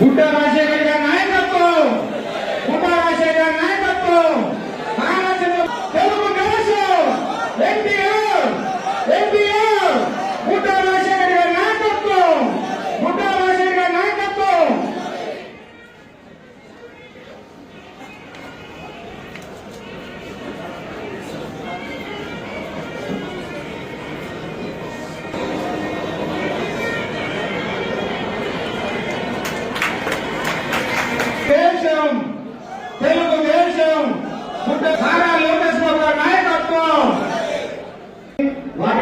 గుడ్డ రాజశేఖర్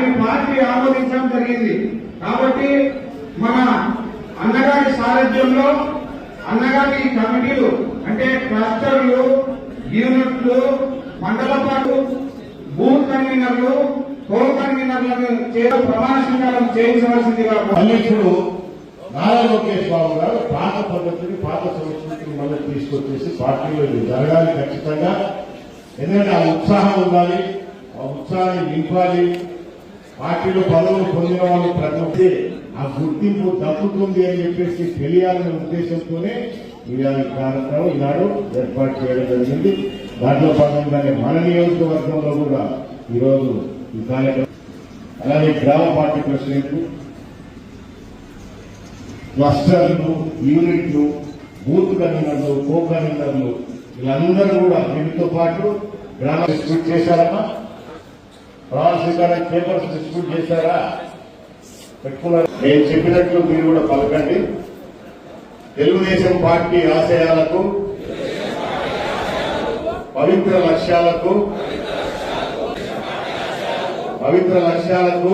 దాన్ని పార్టీ ఆమోదించడం జరిగింది. కాబట్టి మన అన్నగారి సారథ్యంలో అన్నగారి కమిటీలు అంటే క్లస్టర్లు యూనిట్లు మండల పాటు బూత్ కన్వీనర్లు కో కన్వీనర్లను చేయ ప్రమాణ స్వీకారం చేయించవలసిందిగా మళ్ళీ ఇప్పుడు నారా లోకేష్ బాబు గారు పాత పద్ధతిని పాత సంస్కృతిని మళ్ళీ తీసుకొచ్చేసి పార్టీలో జరగాలి ఖచ్చితంగా. ఎందుకంటే ఆ ఉత్సాహం ఉండాలి ఆ ఉత్సాహాన్ని నింపాలి. పార్టీలో పదవులు పొందిన వాళ్ళు ప్రతి ఆ గుర్తింపు దక్కుతుంది అని చెప్పేసి తెలియాలనే ఉద్దేశంతోనే ఈనాడు కార్యక్రమం ఈనాడు ఏర్పాటు చేయడం జరిగింది. దాంట్లో భాగంగానే మన నియోజకవర్గంలో కూడా ఈరోజు ఈ కార్యక్రమం అలాగే గ్రామ పార్టీ ప్రెసిడెంట్లు క్లస్టర్లు యూనిట్లు బూత్ కన్వీనర్లు కో కన్వీనర్లు వీళ్ళందరూ కూడా వీటితో పాటు గ్రామ చేశారమ్మా. ప్రమాణ పేపర్స్ డిస్ట్రిబ్యూట్ చేశారా? పెట్టుకున్నారు? నేను చెప్పినట్లు మీరు కూడా పలకండి. తెలుగుదేశం పార్టీ ఆశయాలకు పవిత్ర లక్ష్యాలకు పవిత్ర లక్ష్యాలకు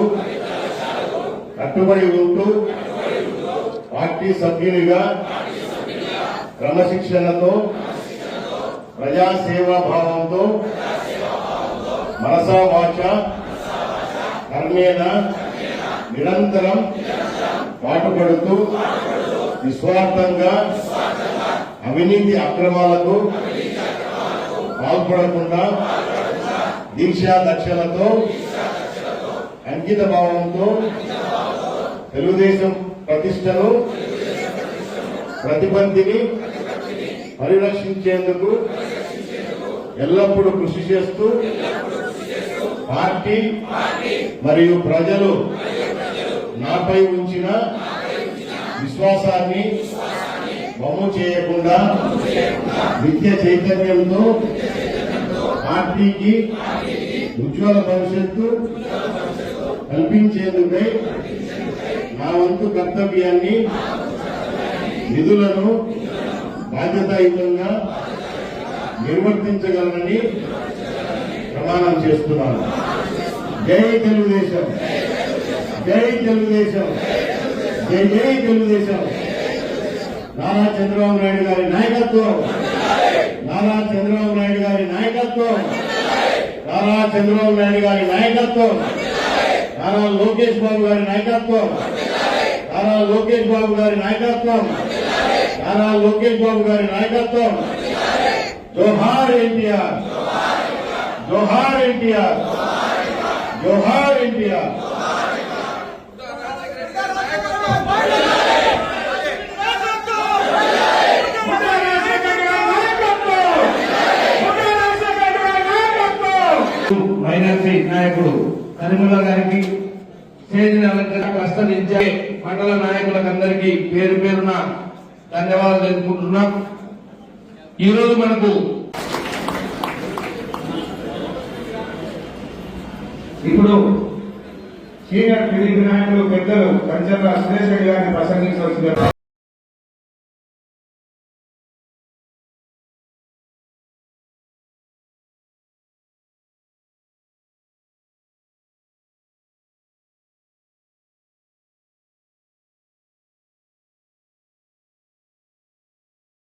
కట్టుబడి ఉంటూ పార్టీ సభ్యునిగా క్రమశిక్షణతో ప్రజాసేవా భావంతో మనసా వాచ కర్మేణ నిరంతరం పాటుపడుతూ నిస్వార్థంగా అవినీతి అక్రమాలకు పాల్పడకుండా దీక్షా దక్షలతో అంకిత భావంతో తెలుగుదేశం ప్రతిష్టను ప్రతిపత్తిని పరిరక్షించేందుకు ఎల్లప్పుడూ కృషి చేస్తూ పార్టీ మరియు ప్రజలు నాపై ఉంచిన విశ్వాసాన్ని బొమ్మ చేయకుండా నిత్య చైతన్యంతో పార్టీకి ఉజ్వల భవిష్యత్తు కల్పించేందుకై నా వంతు కర్తవ్యాన్ని నిధులను బాధ్యతాయుతంగా నిర్వర్తించగలనని ప్రమాణం చేస్తున్నాను. జై తెలుగుదేశం. జై తెలుగుదేశం. జై జై తెలుగుదేశం. నారా చంద్రబాబు నాయుడు గారి నాయకత్వం. నారా చంద్రబాబు నాయుడు గారి నాయకత్వం. నారా చంద్రబాబు నాయుడు గారి నాయకత్వం. నారా లోకేష్ బాబు గారి నాయకత్వం. నారా లోకేష్ బాబు గారి నాయకత్వం. నారా లోకేష్ బాబు గారి నాయకత్వం. జోహార్ ఎన్టీఆర్. జోహార్ ఎన్టీఆర్. జోహార్ ఇండియా మైనార్టీ నాయకుడు కనిమల గారికి స్టేజ్ అలంకరణ ప్రస్తావించే మండల నాయకులకందరికీ పేరు పేరున ధన్యవాదాలు తెలుపుకుంటున్నాం. ఈరోజు మనకు ఇప్పుడు సీనియర్ టీడీపీ నాయకులు పెద్దలు కంచర్ల సురేష్ రెడ్డి గారిని ప్రసంగించవలసిందిగా